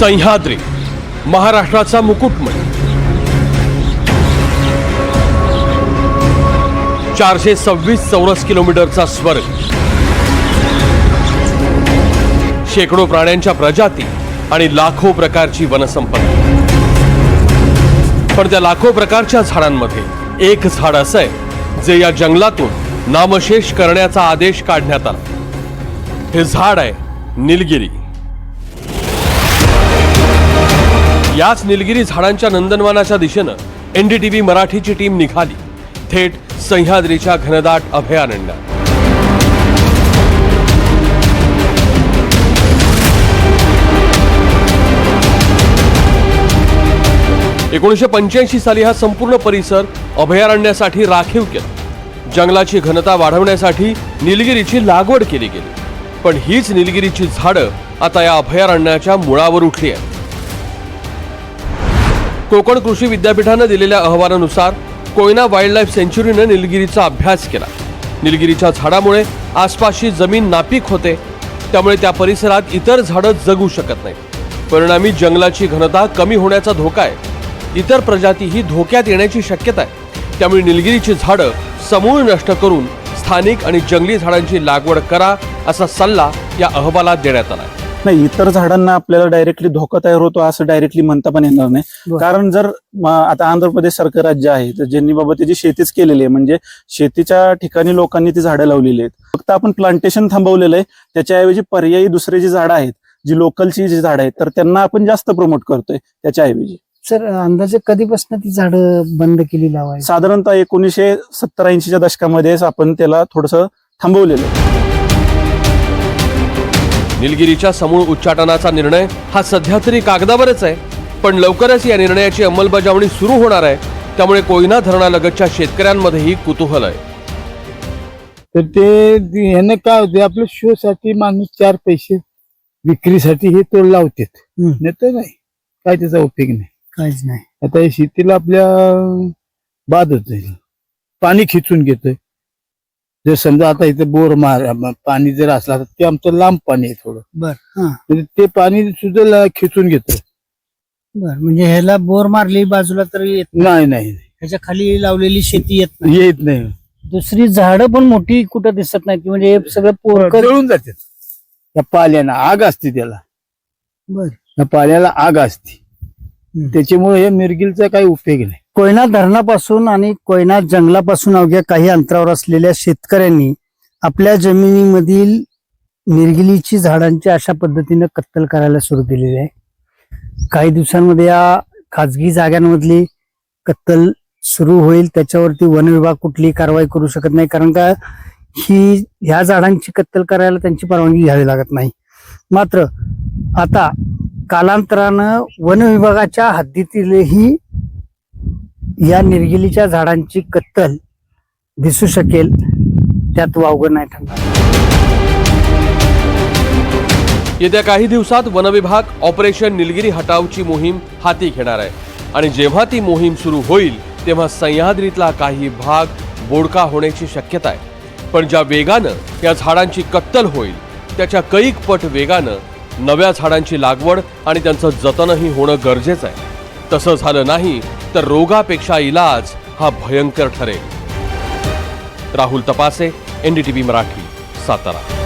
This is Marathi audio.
सह्याद्री महाराष्ट्राचा मुकुटमय. चारशे सव्वीस चौरस किलोमीटरचा स्वर्ग. शेकडो प्राण्यांच्या प्रजाती आणि लाखो प्रकारची वनसंपदा पण त्या लाखो प्रकारच्या झाडांमध्ये एक झाड असं आहे जे या जंगलातून नामशेष करण्याचा आदेश काढण्यात आला. हे झाड आहे निलगिरी. याच निलगिरी झाडांच्या नंदनवनाच्या दिशेनं एनडीटीव्ही मराठीची टीम निघाली. थेट सह्याद्रीच्या घनदाट अभयारण्यात. एकोणीसशे पंच्याऐंशी साली हा संपूर्ण परिसर अभयारण्यासाठी राखीव केला. जंगलाची घनता वाढवण्यासाठी निलगिरीची लागवड केली गेली. पण हीच निलगिरीची झाडं आता या अभयारण्याच्या मुळावर उठली आहेत. कोकण कृषी विद्यापीठानं दिलेल्या अहवालानुसार कोयना वाईल्ड लाईफ सेंच्युरीनं निलगिरीचा अभ्यास केला. निलगिरीच्या झाडामुळे आसपासची जमीन नापीक होते. त्यामुळे त्या परिसरात इतर झाडं जगू शकत नाहीत. परिणामी जंगलाची घनता कमी होण्याचा धोका आहे. इतर प्रजातीही धोक्यात येण्याची शक्यता आहे. त्यामुळे निलगिरीची झाडं समूळ नष्ट करून स्थानिक आणि जंगली झाडांची लागवड करा असा सल्ला या अहवालात देण्यात आला आहे. नाही. इतर झाडांना आपल्याला डायरेक्टली धोका तयार होतो असं डायरेक्टली म्हणता पण येणार नाही. कारण जर आता आंध्र प्रदेश सारखं राज्य आहे तर ज्यांनी बाबा त्याची शेतीच केलेली आहे म्हणजे शेतीच्या ठिकाणी लोकांनी ती झाडं लावलेली आहेत. फक्त आपण प्लांटेशन थांबवलेलं आहे त्याच्याऐवजी पर्यायी दुसरे जी झाडं आहेत जी लोकलची जी झाडं आहेत तर त्यांना आपण जास्त प्रमोट करतोय त्याच्याऐवजी. सर अंदाजे कधीपासून ती झाडं बंद केली लावायची? साधारणतः एकोणीसशे सत्तर ऐंशीच्या दशकामध्येच आपण त्याला थोडस थांबवलेलं आहे. निलगिरीच्या समूळ उच्चाटनाचा निर्णय हा सध्या तरी कागदावरच आहे. पण लवकरच या निर्णयाची अंमलबजावणी सुरू होणार आहे. त्यामुळे कोयना धरणालगतच्या शेतकऱ्यांमध्येही कुतूहल आहे. तर ते ह्यानं काय होते आपल्या शो साठी माणूस चार पैसे विक्रीसाठी हे तोड लावतात. हम्म. नाही तर नाही. काय त्याचा उपयोग नाही. काहीच नाही. आता हे शेतीला आपल्या बाद होत पाणी खिचून घेतोय. जर समजा आता इथं बोर मार पाणी जर असला तर ते आमचं लांब पाणी आहे थोडं. बर हा. म्हणजे ते पाणी सुद्धा ला- खिचून घेतोय. बर म्हणजे ह्याला बोर मारली बाजूला तर येत नाही. नाही ह्याच्या खाली लावलेली शेती येत नाही. येत नाही. दुसरी झाडं पण मोठी कुठं दिसत नाहीत म्हणजे हे सगळं पोरकर जळून जातात. त्या पाल्यानं आग असते त्याला. बर. त्या पाल्याला आग असते. त्याच्यामुळे हे मिरगिलचा काही उपयोग नाही. कोयना धरणापासून आणि कोयना जंगलापासून अवघ्या काही अंतरावर असलेल्या शेतकऱ्यांनी आपल्या जमिनीमधील निरगिलीची झाडांची अशा पद्धतीनं कत्तल करायला सुरू केलेली आहे. काही दिवसांमध्ये या खाजगी जागांमधली कत्तल सुरू होईल त्याच्यावरती वन विभाग कुठलीही कारवाई करू शकत नाही कारण का ही ह्या झाडांची कत्तल करायला त्यांची परवानगी घ्यावी लागत नाही. मात्र आता कालांतरानं वन विभागाच्या हद्दीतीलही या निर्गिलीच्या झाडांची कत्तल दिसू शकेल. त्यात वावगं नाही ठरणार. येत्या काही दिवसात वनविभाग ऑपरेशन निलगिरी हटावची मोहीम हाती घेणार आहे. आणि जेव्हा ती मोहीम सुरू होईल तेव्हा सह्याद्रीतला काही भाग बोडका होण्याची शक्यता आहे. पण ज्या वेगानं या झाडांची कत्तल होईल त्याच्या कैक पट वेगानं नव्या झाडांची लागवड आणि त्यांचं जतनही होणं गरजेचं आहे. तसं झालं नाही तर रोगापेक्षा इलाज हा भयंकर ठरेल. राहुल तपासे एनडीटीव्ही मराठी सातारा.